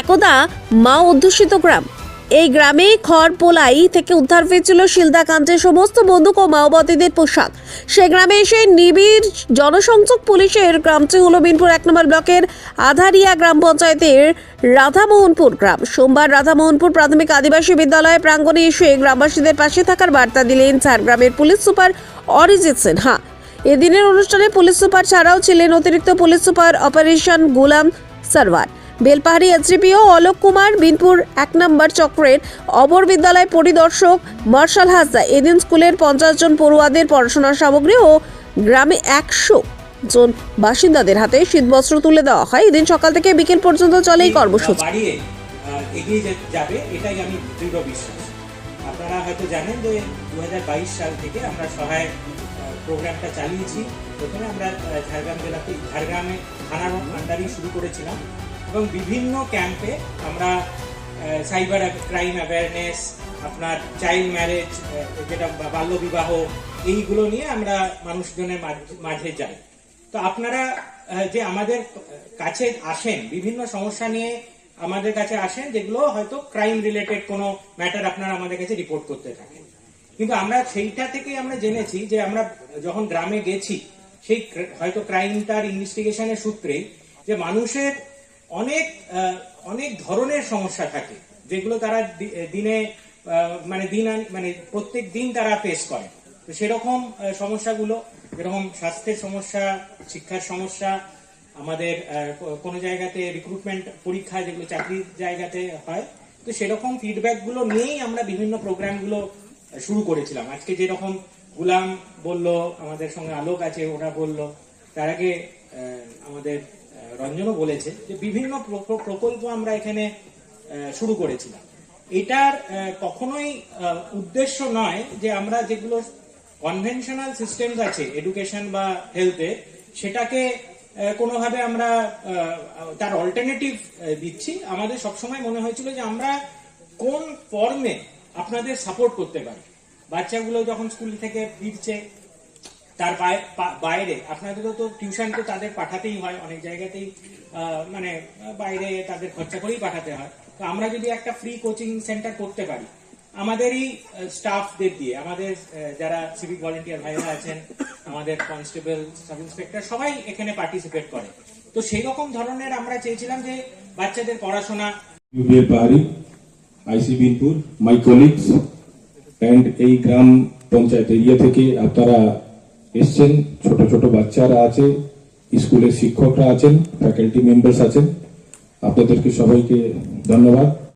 একদা মা অধ্যুষিত গ্রাম। এই গ্রামে খড়পোলাই থেকে উদ্ধার হয়েছিল শিলদা কান্তের সমস্ত বন্দুক ও মাওবাদীদের পোশাক। সে গ্রামে এসে নিবিড় জনসংযোগ পুলিশের গ্রামটি হল বিনপুর এক নম্বর ব্লকের আধারিয়া গ্রাম পঞ্চায়েতের রাধামোহনপুর গ্রাম। সোমবার রাধামোহনপুর প্রাথমিক আদিবাসী বিদ্যালয় প্রাঙ্গণে এসে গ্রামবাসীদের পাশে থাকার বার্তা দিলেন ঝাড়গ্রামের পুলিশ সুপার অরিজিৎ সিনহা। এদিনের অনুষ্ঠানে পুলিশ সুপার ছাড়াও ছিলেন অতিরিক্ত police super operation Golam Sarwar. Belpahari SDPO Alok Kumar Binpur এক নম্বর চক্রের অবর বিদ্যালয় পরিদর্শক মার্শাল হাসদা এদিন স্কুলের পঞ্চাশ জন পড়ুয়াদের পড়াশোনার সামগ্রী ও গ্রামে একশো জন বাসিন্দাদের হাতে শীতবস্ত্র তুলে দেওয়া হয়। এদিন সকাল থেকে বিকেল পর্যন্ত চলে এই কর্মসূচি। যাবে, এটাই আমি দৃঢ় বিশ্বাস। আপনারা হয়তো জানেন যে দু সাল থেকে আমরা সহায় প্রোগ্রামটা চালিয়েছি। প্রথমে আমরা ঝাড়গ্রাম জেলাতে ঝাড়গ্রামে থানার আন্ডারই শুরু করেছিলাম। এবং বিভিন্ন ক্যাম্পে আমরা সাইবার ক্রাইম অ্যাওয়ারনেস আপনার চাইল্ড ম্যারেজ যেটা বাল্যবিবাহ এইগুলো নিয়ে আমরা মানুষজনের মাঝ- যাই। তো আপনারা যে আমাদের কাছে আসেন, বিভিন্ন সমস্যা নিয়ে আমাদের কাছে আসেন, যেগুলো হয়তো ক্রাইম রিলেটেড কোনো ম্যাটার আপনারা আমাদের কাছে রিপোর্ট করতে থাকেন। কিন্তু আমরা সেইটা থেকে আমরা জেনেছি যে আমরা যখন গ্রামে গেছি, সেই হয়তো ক্রাইমটার ইনভেস্টিগেশনের সূত্রেই যে মানুষের অনেক অনেক ধরনের সমস্যা থাকে, যেগুলো তারা দিনে মানে দিন মানে প্রত্যেক দিন তারা ফেস করে। তো সেরকম সমস্যাগুলো, যেরকম স্বাস্থ্যের সমস্যা, শিক্ষার সমস্যা, আমাদের কোনো জায়গাতে রিক্রুটমেন্ট পরীক্ষা, যেগুলো চাকরির জায়গাতে হয়, তো সেরকম ফিডব্যাকগুলো নিয়েই আমরা বিভিন্ন প্রোগ্রামগুলো শুরু করেছিলাম। আজকে যেরকম গুলাম বলল, আমাদের সঙ্গে আলোক আছে, ওরা বলল, তার আগে আমাদের রঞ্জনও বলেছে যে বিভিন্ন প্র- প্র- প্রকল্প আমরা এখানে শুরু করেছিলাম। এটার কখনোই উদ্দেশ্য নয় যে আমরা যেগুলো কনভেনশনাল সিস্টেমস আছে এডুকেশন বা হেলথে সেটাকে কোনোভাবে আমরা তার অল্টারনেটিভ দিচ্ছি। আমাদের সবসময় মনে হয়েছিল যে আমরা কোন ফর্মে আপনাদের সাপোর্ট করতে পারি। বাচ্চাগুলো যখন স্কুল থেকে ফিরছে তার বাইরে। আপনাদের তো টিউশন তো তাদের পাঠাতেই হয়, অনেক জায়গাতেই মানে বাইরে তাদের খরচা করেই পাঠাতে হয়। তো আমরা যদি একটা ফ্রি কোচিং সেন্টার করতে পারি, আমাদেরই স্টাফদের দিয়ে, আমাদের যারা সিভিক ভলেন্টিয়ার ভাইরা আছেন, আমাদের কনস্টেবল সাব ইন্সপেক্টর সবাই এখানে পার্টিসিপেট করে। তো সেই রকম ধরনের আমরা চেয়েছিলাম যে বাচ্চাদের পড়াশোনা ইউবিএ পাহাড়ি IC Binpur my colleagues and এই গ্রাম পঞ্চায়েত এরিয়া থেকে আপনারা এসছেন ছোট ছোট বাচ্চারা আছে স্কুলের শিক্ষকরা আছেন ফ্যাকাল্টি মেম্বার্স আছেন। আপনাদেরকে সবাইকে ধন্যবাদ।